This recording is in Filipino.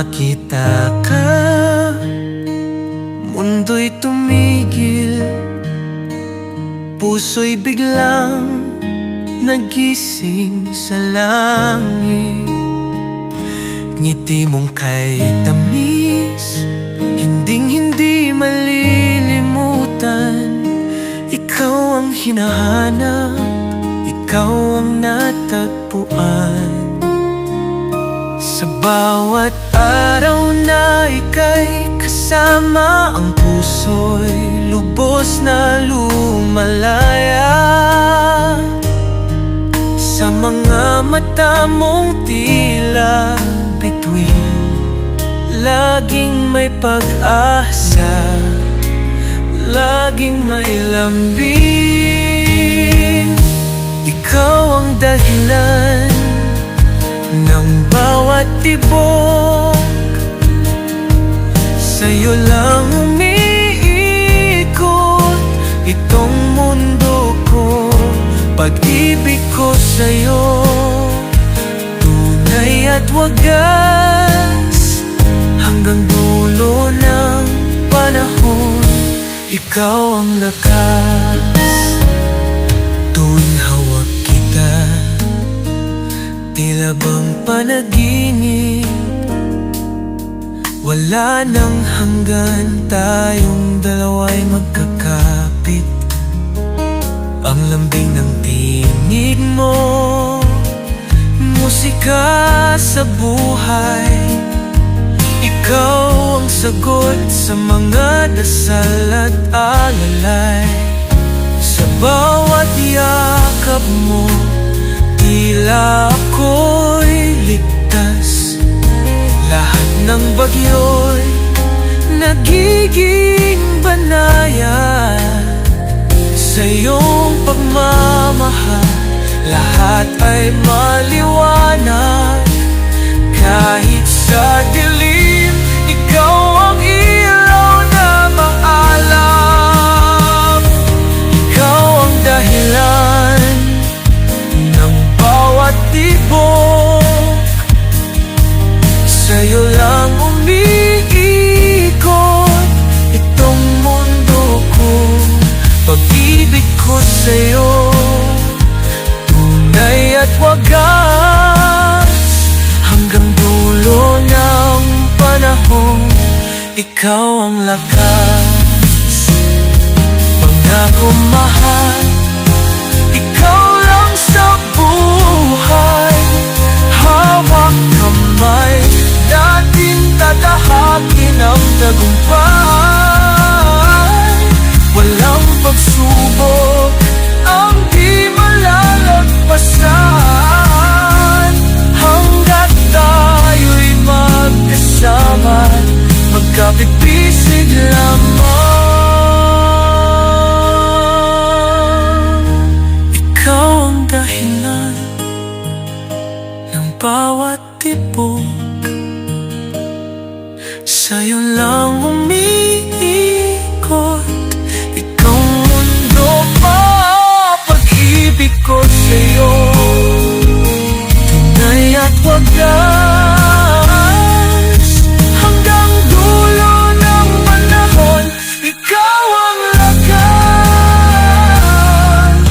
makita ka. Mundo'y tumigil. Puso'y biglang Nagising sa langit. Ngiti mong kay tamis Hinding hindi malilimutan. Ikaw ang hinahanap Ikaw ang natagpuan Sa bawat araw na ika'y kasama Ang puso'y lubos na lumalaya. Sa mga mata mong tila bituin Laging may pag-asa Laging may lambing tibok Sa'yo lang umiikot Itong mundo ko. Pag-ibig ko sa'yo Tunay at wagas. Hanggang dulo ng panahon Ikaw ang lakas Tila bang panaginip? Wala nang hanggan Tayong dalawa'y magkakapit. Ang lambing ng tinig mo Musika sa buhay. Ikaw ang sagot sa mga dasal at alalay Sa bawat yakap Lahat ng bagyo'y Nagiging banayad Sa iyong pagmamahal Lahat ay maliwanag. Kahit sa dilim Ikaw ang ilaw na maalam. Ikaw ang dahilan ng bawat tibok at wagas Hanggang dulo ng panahon Ikaw ang lakas. Pangako mahal Ikaw lang sa buhay. Hawak kamay Natin tatahakin ang tagumpay. Walang pagsubok Magkapit-bisig lamang. Ikaw ang dahilan Ng bawat tibok. Sa'yo lang umiiyak.